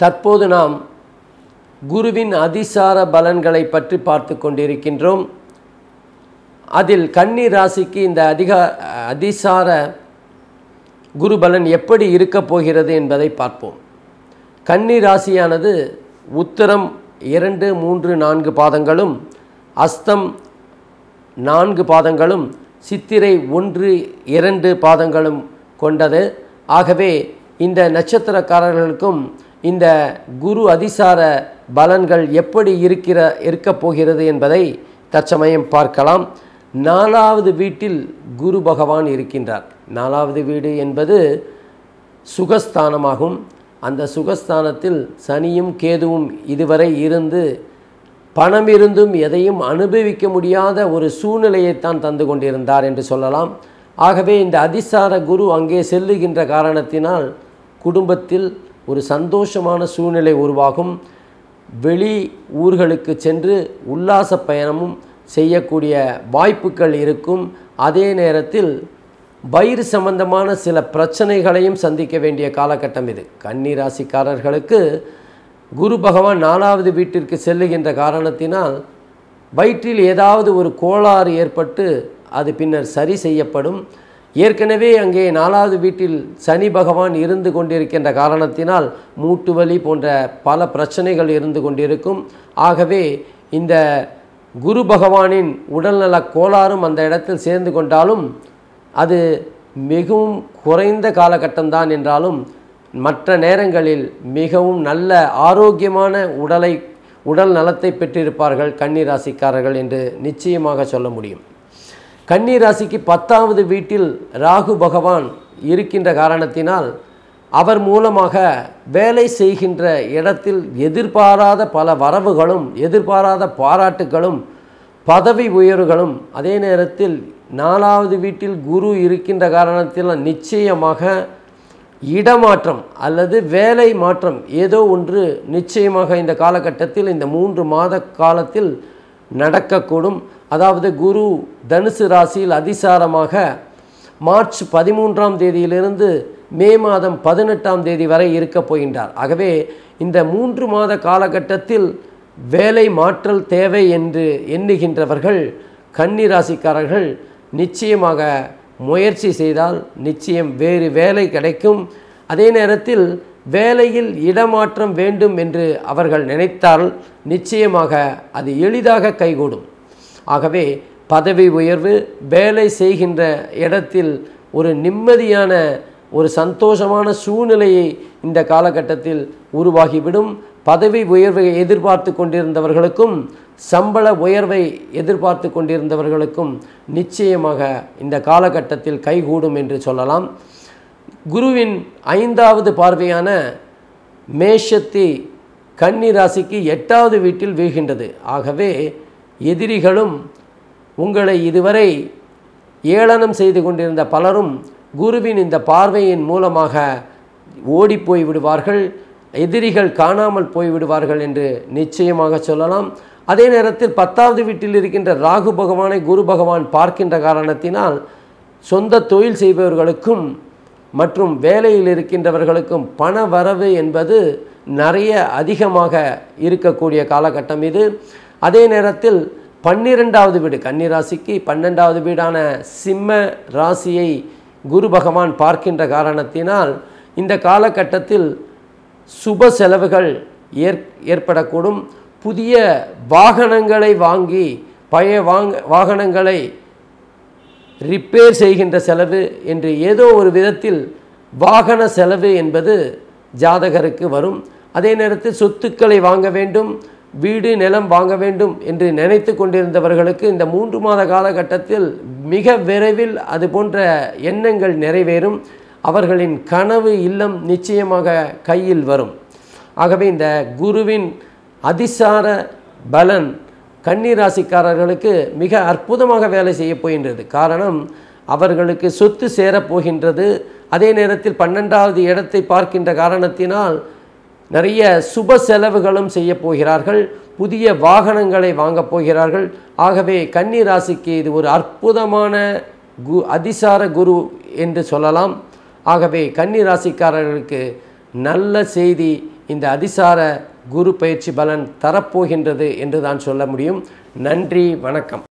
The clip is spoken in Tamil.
தற்போது நாம் குருவின் அதிசார பலன்களை பற்றி பார்த்து கொண்டிருக்கின்றோம். அதில் கன்னி ராசிக்கு இந்த அதிகா அதிசார குரு பலன் எப்படி இருக்கப் போகிறது என்பதை பார்ப்போம். கன்னி ராசியானது உத்தரம் இரண்டு மூன்று நான்கு பாதங்களும் அஸ்தம் நான்கு பாதங்களும் சித்திரை ஒன்று இரண்டு பாதங்களும் கொண்டது. ஆகவே இந்த நட்சத்திரக்காரர்களுக்கும் இந்த குரு அதிசார பலன்கள் எப்படி இருக்கிற இருக்கப் போகிறது என்பதை தற்சமயம் பார்க்கலாம். நாலாவது வீட்டில் குரு பகவான் இருக்கின்றார். நாலாவது வீடு என்பது சுகஸ்தானமாகும். அந்த சுகஸ்தானத்தில் சனியும் கேதுவும் இதுவரை இருந்து பணம் இருந்தும் எதையும் அனுபவிக்க முடியாத ஒரு சூழ்நிலையைத்தான் தந்து கொண்டிருந்தார் என்று சொல்லலாம். ஆகவே இந்த அதிசார குரு அங்கே செல்லுகின்ற காரணத்தினால் குடும்பத்தில் ஒரு சந்தோஷமான சூழ்நிலை உருவாகும். வெளி ஊர்களுக்கு சென்று உல்லாச பயணமும் செய்யக்கூடிய வாய்ப்புகள் இருக்கும். அதே நேரத்தில் வயிறு சம்பந்தமான சில பிரச்சனைகளையும் சந்திக்க வேண்டிய காலகட்டம் இது. கன்னி ராசிக்காரர்களுக்கு குரு பகவான் நாலாவது வீட்டிற்கு செல்லுகின்ற காரணத்தினால் வயிற்றில் ஏதாவது ஒரு கோளாறு ஏற்பட்டு அது பின்னர் சரி செய்யப்படும். ஏற்கனவே அங்கே நாலாவது வீட்டில் சனி பகவான் இருந்து கொண்டிருக்கின்ற காரணத்தினால் மூட்டு வலி போன்ற பல பிரச்சனைகள் இருந்து கொண்டிருக்கும். ஆகவே இந்த குரு பகவானின் உடல்நல கோளாறும் அந்த இடத்தில் சேர்ந்து கொண்டாலும் அது மிகவும் குறைந்த காலகட்டம்தான் என்றாலும் மற்ற நேரங்களில் மிகவும் நல்ல ஆரோக்கியமான உடலை உடல் நலத்தை பெற்றிருப்பார்கள் கன்னிராசிக்காரர்கள் என்று நிச்சயமாக சொல்ல முடியும். கன்னி ராசிக்கு பத்தாவது வீட்டில் ராகு பகவான் இருக்கின்ற காரணத்தினால் அவர் மூலமாக வேலை செய்கின்ற இடத்தில் எதிர்பாராத பல வரவுகளும் எதிர்பாராத பாராட்டுகளும் பதவி உயர்வுகளும் அதே நேரத்தில் நாலாவது வீட்டில் குரு இருக்கின்ற காரணத்தில் நிச்சயமாக இடமாற்றம் அல்லது வேலை மாற்றம் ஏதோ ஒன்று நிச்சயமாக இந்த காலகட்டத்தில் இந்த மூன்று மாத காலத்தில் நடக்கக்கூடும். அதாவது குரு தனுசு ராசியில் அதிசாரமாக மார்ச் பதிமூன்றாம் தேதியிலிருந்து மே மாதம் பதினெட்டாம் தேதி வரை இருக்கப் போகின்றார். ஆகவே இந்த மூன்று மாத காலகட்டத்தில் வேலை மாற்றல் தேவை என்று எண்ணுகின்றவர்கள் கன்னி ராசிக்காரர்கள் நிச்சயமாக முயற்சி செய்தால் நிச்சயம் வேறு வேலை கிடைக்கும். அதே நேரத்தில் வேலையில் இடமாற்றம் வேண்டும் என்று அவர்கள் நினைத்தால் நிச்சயமாக அது எளிதாக கைகூடும். ஆகவே பதவி உயர்வு வேலை செய்கின்ற இடத்தில் ஒரு நிம்மதியான ஒரு சந்தோஷமான சூழ்நிலையை இந்த காலகட்டத்தில் உருவாகிவிடும். பதவி உயர்வை எதிர்பார்த்து கொண்டிருந்தவர்களுக்கும் சம்பள உயர்வை எதிர்பார்த்து கொண்டிருந்தவர்களுக்கும் நிச்சயமாக இந்த காலகட்டத்தில் கைகூடும் என்று சொல்லலாம். குருவின் ஐந்தாவது பார்வையான மேஷத்தி கன்னி ராசிக்கு எட்டாவது வீட்டில் வீழ்கின்றது. ஆகவே எதிரிகளும் உங்களை இதுவரை ஏளனம் செய்து கொண்டிருந்த பலரும் குருவின் இந்த பார்வையின் மூலமாக ஓடிப்போய் விடுவார்கள். எதிரிகள் காணாமல் போய்விடுவார்கள் என்று நிச்சயமாக சொல்லலாம். அதே நேரத்தில் பத்தாவது வீட்டில் இருக்கின்ற ராகு பகவானை குரு பகவான் பார்க்கின்ற காரணத்தினால் சொந்த தொழில் செய்பவர்களுக்கும் மற்றும் வேலையில் இருக்கின்றவர்களுக்கும் பண வரவு என்பது நிறைய அதிகமாக இருக்கக்கூடிய காலகட்டம் இது. அதே நேரத்தில் பன்னிரெண்டாவது வீடு கன்னிராசிக்கு பன்னெண்டாவது வீடான சிம்ம ராசியை குரு பகவான் பார்க்கின்ற காரணத்தினால் இந்த காலகட்டத்தில் சுப செலவுகள் ஏற் ஏற்படக்கூடும். புதிய வாகனங்களை வாங்கி பழைய வாங்க வாகனங்களை ரிப்பேர் செய்கின்ற செலவு என்று ஏதோ ஒரு விதத்தில் வாகன செலவு என்பது ஜாதகருக்கு வரும். அதே நேரத்தில் சொத்துக்களை வாங்க வேண்டும் வீடு நிலம் வாங்க வேண்டும் என்று நினைத்து கொண்டிருந்தவர்களுக்கு இந்த மூன்று மாத காலகட்டத்தில் மிக விரைவில் அது போன்ற எண்ணங்கள் நிறைவேறும். அவர்களின் கனவு இல்லம் நிச்சயமாக கையில் வரும். ஆகவே இந்த குருவின் அதிசார பலன் கன்னிராசிக்காரர்களுக்கு மிக அற்புதமாக வேலை செய்ய போகின்றது. காரணம் அவர்களுக்கு சொத்து சேரப்போகின்றது அதே நேரத்தில் பன்னெண்டாவது இடத்தை பார்க்கின்ற காரணத்தினால் நிறைய சுப செலவுகளும் செய்ய போகிறார்கள். புதிய வாகனங்களை வாங்கப் போகிறார்கள். ஆகவே கன்னி ராசிக்கு இது ஒரு அற்புதமான கு அதிசார குரு என்று சொல்லலாம். ஆகவே கன்னி ராசிக்காரர்களுக்கு நல்ல செய்தி இந்த அதிசார குரு பயிற்சி பலன் தரப்போகின்றது என்று தான் சொல்ல முடியும். நன்றி வணக்கம்.